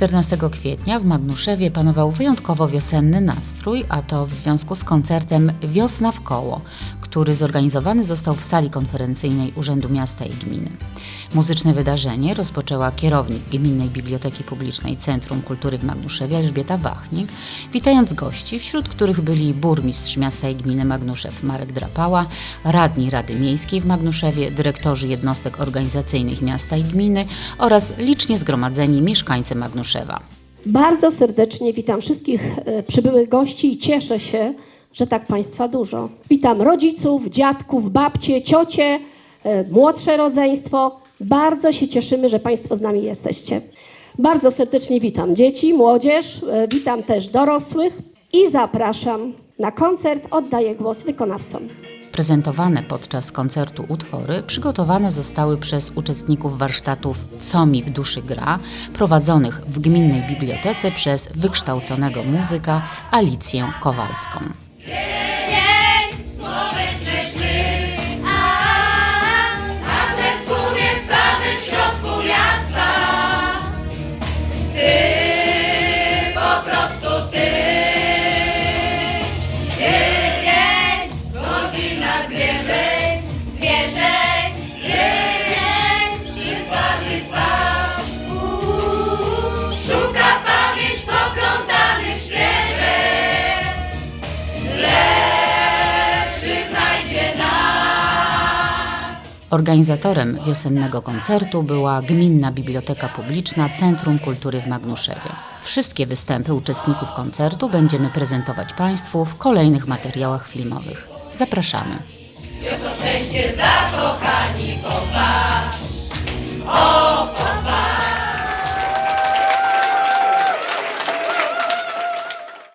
14 kwietnia w Magnuszewie panował wyjątkowo wiosenny nastrój, a to w związku z koncertem Wiosna w koło, który zorganizowany został w sali konferencyjnej Urzędu Miasta i Gminy. Muzyczne wydarzenie rozpoczęła kierownik Gminnej Biblioteki Publicznej Centrum Kultury w Magnuszewie Elżbieta Wachnik, witając gości, wśród których byli burmistrz miasta i gminy Magnuszew Marek Drapała, radni Rady Miejskiej w Magnuszewie, dyrektorzy jednostek organizacyjnych miasta i gminy oraz licznie zgromadzeni mieszkańcy Magnuszewa. Bardzo serdecznie witam wszystkich e, przybyłych gości i cieszę się, że tak Państwa dużo. Witam rodziców, dziadków, babcie, ciocie, e, młodsze rodzeństwo. Bardzo się cieszymy, że Państwo z nami jesteście. Bardzo serdecznie witam dzieci, młodzież, e, witam też dorosłych i zapraszam na koncert. Oddaję głos wykonawcom. Prezentowane podczas koncertu utwory przygotowane zostały przez uczestników warsztatów Co mi w duszy gra, prowadzonych w Gminnej Bibliotece przez wykształconego muzyka Alicję Kowalską. Yeah. Organizatorem wiosennego koncertu była Gminna Biblioteka Publiczna Centrum Kultury w Magnuszewie. Wszystkie występy uczestników koncertu będziemy prezentować Państwu w kolejnych materiałach filmowych. Zapraszamy. Niosą szczęście zakochani popatrz.